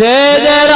তেজের